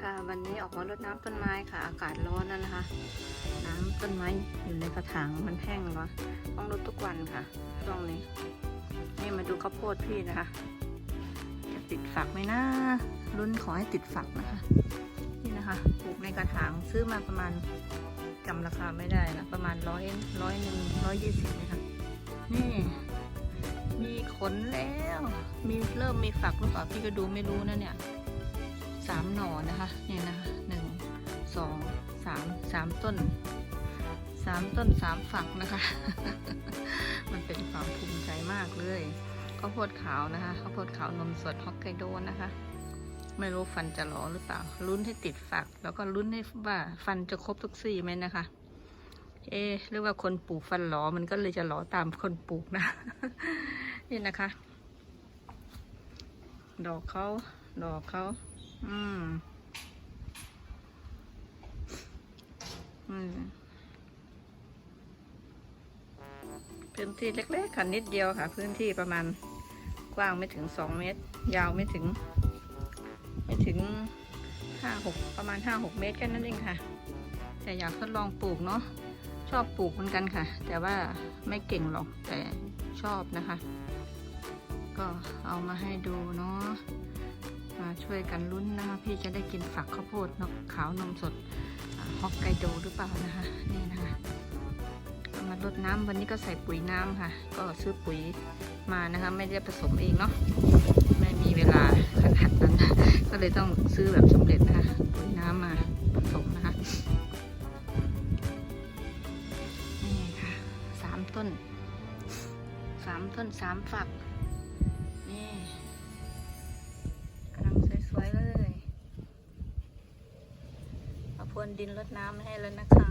ค่ะวันนี้ออกมารดน้ำต้นไม้ค่ะ อากาศร้อนแล้วนะคะ น้ำต้นไม้อยู่ในกระถางมันแห้งเนาะต้องรดทุกวันค่ะช่วงนี้ นี่มาดูข้าวโพดพี่นะคะ จะติดฝักไหมนะรุ่นขอให้ติดฝักนะคะ นี่นะคะปลูกในกระถางซื้อมาประมาณจำราคาไม่ได้นะประมาณร้อยร้อยหนึ่งร้อยยี่สิบนะคะนี่ มีขนแล้ว มีเริ่มมีฝักหรือเปล่าพี่ก็ดูไม่รู้นะเนี่ยสามหน่อนะคะเนี่ยนะคะหนึ่งสองสามสามต้นสามต้นสามฝักนะคะ มันเป็นความภูมิใจมากเลยข้าวโพดขาวนะคะข้าวโพดขาวนมสดฮอกไกโดนะคะ ไม่รู้ฟันจะหลอหรือเปล่าลุ้นให้ติดฝัก แล้วก็ลุ้นให้ว่าฟันจะครบทุกซี่ไหมนะคะ เอ๊เรียกว่าคนปลูกฟันหลอมันก็เลยจะหลอตามคนปลูกนะ นี่นะคะ ดอกเขาดอกเขาอืมอืมพื้นที่เล็กๆค่ะนิดเดียวค่ะ พื้นที่ประมาณกว้างไม่ถึงสองเมตร ยาวไม่ถึง ไม่ถึงห้าหกประมาณห้าหกเมตรแค่นั้นเองค่ะ แต่อยากทดลองปลูกเนาะ ชอบปลูกเหมือนกันค่ะ แต่ว่าไม่เก่งหรอกแต่ชอบนะคะ ก็เอามาให้ดูเนาะมาช่วยกันลุ้นนะคะพี่จะได้กินฝักข้าวโพดนกขาวนมสดฮอกไกโดหรือเปล่านะคะนี่นะคะมารดน้ำวันนี้ก็ใส่ปุ๋ยน้ำค่ะ ก็ซื้อปุ๋ยมานะคะ ไม่ได้ผสมเองเนาะไม่มีเวลาขนาดนั้นก็เลยต้องซื้อแบบสำเร็จนะคะปุ๋ยน้ำมา ต้นสามต้นสามฝัก นี่กำลังสวยๆเลยเอาพรวนดินรดน้ำให้แล้วนะคะ